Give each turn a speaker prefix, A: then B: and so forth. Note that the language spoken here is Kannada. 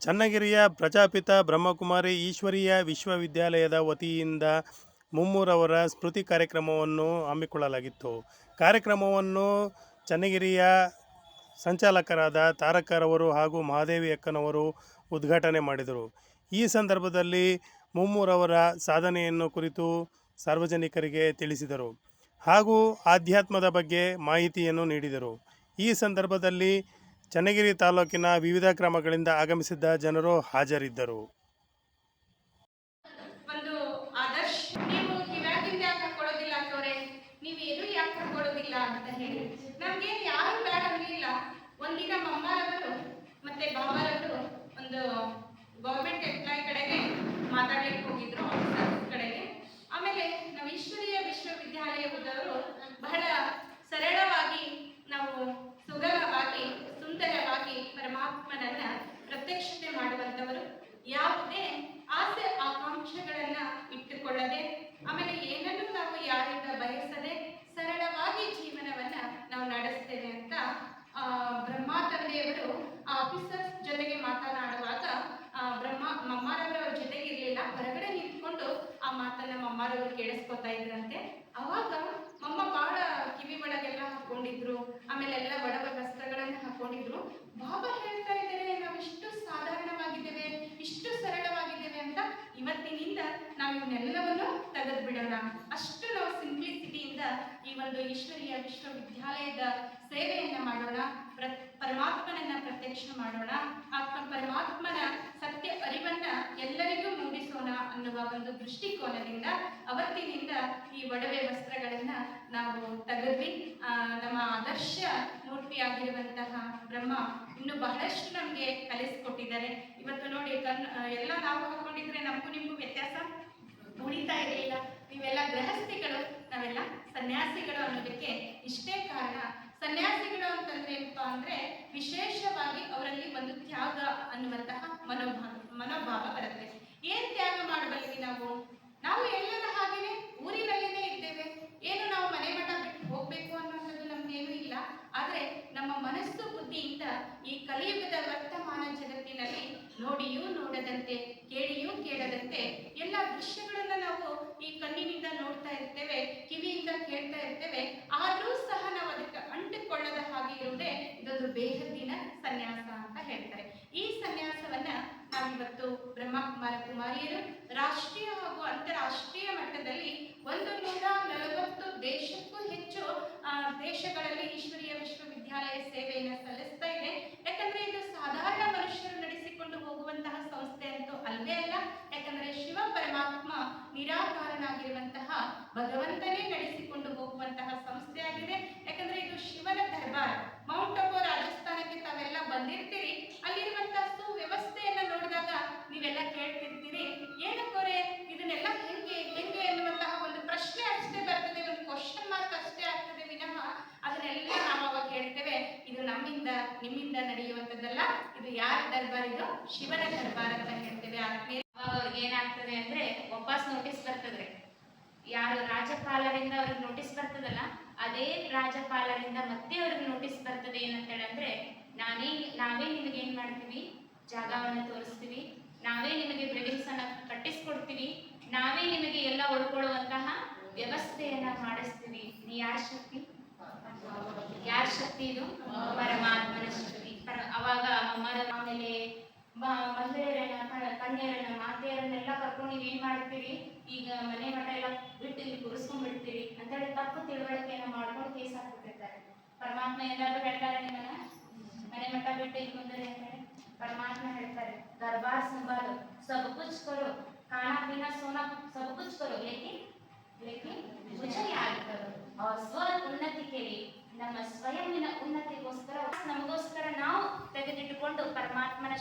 A: ಚನ್ನಗಿರಿಯ ಪ್ರಜಾಪಿತ ಬ್ರಹ್ಮಕುಮಾರಿ ಈಶ್ವರೀಯ ವಿಶ್ವವಿದ್ಯಾಲಯದ ವತಿಯಿಂದ ಮುಮ್ಮೂರವರ ಸ್ಮೃತಿ ಕಾರ್ಯಕ್ರಮವನ್ನು ಹಮ್ಮಿಕೊಳ್ಳಲಾಗಿತ್ತು. ಕಾರ್ಯಕ್ರಮವನ್ನು ಚನ್ನಗಿರಿಯ ಸಂಚಾಲಕರಾದ ತಾರಕರವರು ಹಾಗೂ ಮಹಾದೇವಿ ಅಕ್ಕನವರು ಉದ್ಘಾಟನೆ ಮಾಡಿದರು. ಈ ಸಂದರ್ಭದಲ್ಲಿ ಮುಮ್ಮೂರವರ ಸಾಧನೆಯನ್ನು ಕುರಿತು ಸಾರ್ವಜನಿಕರಿಗೆ ತಿಳಿಸಿದರು ಹಾಗೂ ಆಧ್ಯಾತ್ಮದ ಬಗ್ಗೆ ಮಾಹಿತಿಯನ್ನು ನೀಡಿದರು. ಈ ಸಂದರ್ಭದಲ್ಲಿ ಚನ್ನಗಿರಿ ತಾಲೂಕಿನ ವಿವಿಧ ಗ್ರಾಮಗಳಿಂದ ಆಗಮಿಸಿದ್ದ ಜನರು ಹಾಜರಿದ್ದರು.
B: ಒಂದಿನ ಮಮ್ಮಾರವರು ಮತ್ತೆ ಬಾಬಾರವರು ಆ ಆಫೀಸರ್ಸ್ ಜೊತೆಗೆ ಮಾತನಾಡುವಾಗ ಬ್ರಹ್ಮ ಮಮ್ಮಾರವ್ರ ಜೊತೆಗೆ ಇರಲಿಲ್ಲ. ಹೊರಗಡೆ ನಿಂತ್ಕೊಂಡು ಆ ಮಾತನ್ನ ಮಮ್ಮಾರವರು ಕೇಳಿಸ್ಕೊತಾ ಇದ್ರಂತೆ. ಅವಾಗ ಮಮ್ಮ ಬಹಳ ಕಿವಿ ಒಳಗೆಲ್ಲ ಹಾಕೊಂಡಿದ್ರು. ಆಮೇಲೆ ಎಲ್ಲ ಒಡವ ವಸ್ತ್ರಗಳನ್ನ ಹಾಕೊಂಡಿದ್ರು. ಬಾಬಾ ಒಂದು ಈಶ್ವರೀಯ ವಿಶ್ವವಿದ್ಯಾಲಯದ ಸೇವೆಯನ್ನ ಮಾಡೋಣ ಪ್ರ ಪರಮಾತ್ಮನನ್ನ ಪ್ರತ್ಯಕ್ಷ ಮಾಡೋಣ ಆ ಪರಮಾತ್ಮನ ಸತ್ಯ ಅರಿವನ್ನ ಎಲ್ಲರಿಗೂ ಮೂಡಿಸೋಣ ಅನ್ನುವ ಒಂದು ದೃಷ್ಟಿಕೋನದಿಂದ ಅವತ್ತಿನಿಂದ ಈ ಒಡವೆ ವಸ್ತ್ರಗಳನ್ನ ನಾವು ತೆಗೆದ್ವಿ. ನಮ್ಮ ಆದರ್ಶ ಮೂರ್ತಿಯಾಗಿರುವಂತಹ ಬ್ರಹ್ಮ ಇನ್ನು ಬಹಳಷ್ಟು ನಮಗೆ ಕಲಿಸ್ಕೊಟ್ಟಿದ್ದಾರೆ. ಇವತ್ತು ನೋಡಿ ಆ, ಎಲ್ಲ ನಾವು ಹಾಕೊಂಡಿದ್ರೆ ನಮಗೂ ನಿಮಗೂ ವ್ಯತ್ಯಾಸ? ಉಳಿತಾ ಇರಲಿಲ್ಲ ನೀವೆಲ್ಲ ಗೃಹಸ್ಥಿಗಳು ವಿಶೇಷವಾಗಿ ಅವರಲ್ಲಿ ಒಂದು ತ್ಯಾಗ ಅನ್ನುವಂತಹ ಮನೋಭಾವ ಮನೋಭಾವ ಬರುತ್ತೆ. ಏನ್ ತ್ಯಾಗ ಮಾಡಬಲ್ಲಿ ನಾವು? ನಾವು ಎಲ್ಲರ ಹಾಗೇನೆ ಊರಿನಲ್ಲಿನೇ ಇದ್ದೇವೆ. ಏನು ನಾವು ಮನೆ ಮಠ ಬಿಟ್ಟು ಹೋಗ್ಬೇಕು ಅನ್ನೋದು ನಮ್ಗೇನು ಇಲ್ಲ. ಆದ್ರೆ ನಮ್ಮ ಮನಸ್ಸು ಬುದ್ಧಿಯಿಂದ ಈ ಕಲಿಯುಗದ ವರ್ತಮಾನ ಜಗತ್ತಿನಲ್ಲಿ ನೋಡಿಯೂ ನೋಡದಂತೆ, ಕೇಳಿಯೂ ಕೇಳದಂತೆ ಸನ್ಯಾಸ ಅಂತ ಹೇಳ್ತಾರೆ. ಈ ಸನ್ಯಾಸವನ್ನ ನಾವಿವತ್ತು ಬ್ರಹ್ಮಕುಮಾರ ಕುಮಾರಿಯರು ರಾಷ್ಟ್ರೀಯ ಹಾಗೂ ಅಂತಾರಾಷ್ಟ್ರೀಯ ಮಟ್ಟದಲ್ಲಿ ಒಂದು ನಮ್ಮಿಂದ ನಡೆಯುವಂಥದ್ದಲ್ಲ, ಇದು ಯಾರ ದರ್ಬಾರ್? ಇದು ಶಿವನ ದರ್ಬಾರ್ ಅಂತ ಹೇಳ್ತೇವೆ. ಆತ್ಮೀಯ
C: ಏನಾಗ್ತದೆ ಅಂದ್ರೆ ವಾಪಸ್ ನೋಟಿಸ್ ಬರ್ತದೆ. ಯಾರು ರಾಜ್ಯಪಾಲರಿಂದ ಅವ್ರಿಗೆ ನೋಟಿಸ್ ಬರ್ತದಲ್ಲ, ಅದೇ ರಾಜ್ಯಪಾಲರಿಂದ ಮತ್ತೆ ಅವ್ರಿಗೆ ನೋಟಿಸ್ ಬರ್ತದೆ ಏನಂತೇಳಿ ಅಂದ್ರೆ, ನಾನೇ, ನಾವೇ ನಿಮಗೆ ಏನ್ ಮಾಡ್ತೀವಿ? ಜಾಗವನ್ನು ತೋರಿಸ್ತೀವಿ. ನಾವೇ ನಿಮಗೆ ಬಿಲ್ಡಿಂಗ್ಸ್ ಅನ್ನ ಕಟ್ಟಿಸ್ಕೊಡ್ತೀವಿ. ನಾವೇ ನಿಮಗೆ ಎಲ್ಲ ಉಳ್ಕೊಳ್ಳುವಂತಹ ವ್ಯವಸ್ಥೆಯನ್ನ ಮಾಡಿಸ್ತೀವಿ. ನೀ ಯಾರ ಶಕ್ತಿ? ಯಾರ ಶಕ್ತಿ ಇದು ಪರಮಾತ್ಮನ ಶಕ್ತಿ ಪರ ಅವಾಗ ಅಮ್ಮರ ಆಮೇಲೆ ಮ- ಮಹಿಳೆಯರನ್ನ ಕ- ಕನ್ಯರನ್ನ ಮಾತೆಯರನ್ನೆಲ್ಲ ಕರ್ಕೊಂಡು ನೀವೇನ್ ಮಾಡ್ತೀರಿ ಈಗ ಮನೆ ಮಠ ಎಲ್ಲ ಬಿಟ್ಟು ಇಲ್ಲಿ ಕೂರಿಸ್ಕೊಂಡ್ಬಿಡ್ತೀರಿ ಅಂತೇಳಿ ತಪ್ಪು ತಿಳುವಳಿಕೆಯನ್ನ ಮಾಡ್ಕೊಂಡು ಕೇಸ್ ಹಾಕ್ಬಿಟ್ಟಿರ್ತಾರೆ ಪರಮಾತ್ಮ ಎಲ್ಲಾದ್ರೂ ಹೇಳ್ತಾರೆ ನಿಮ್ಮನ್ನ ಮನೆ ಮಠ ಬಿಟ್ಟು ಇಲ್ಲಿ ಬಂದರೆ ಅಂತೇಳಿ ಪರಮಾತ್ಮ ಹೇಳ್ತಾರೆ ದರ್ಬಾರ್ ಸಂಭಾಲು ಸಬ್ ಕುಚ್ ಕರೋ खाना पीना सोना सब कुछ करो लेकिन लेकिन मुझे याद करो और स्व उन्नति के लिए ನಮ್ಮ ಸ್ವಯಂನ ಉನ್ನತಿಗೋಸ್ಕರ ನಮಗೋಸ್ಕರ ನಾವು ತೆಗೆದಿಟ್ಟುಕೊಂಡು ಪರಮಾತ್ಮನ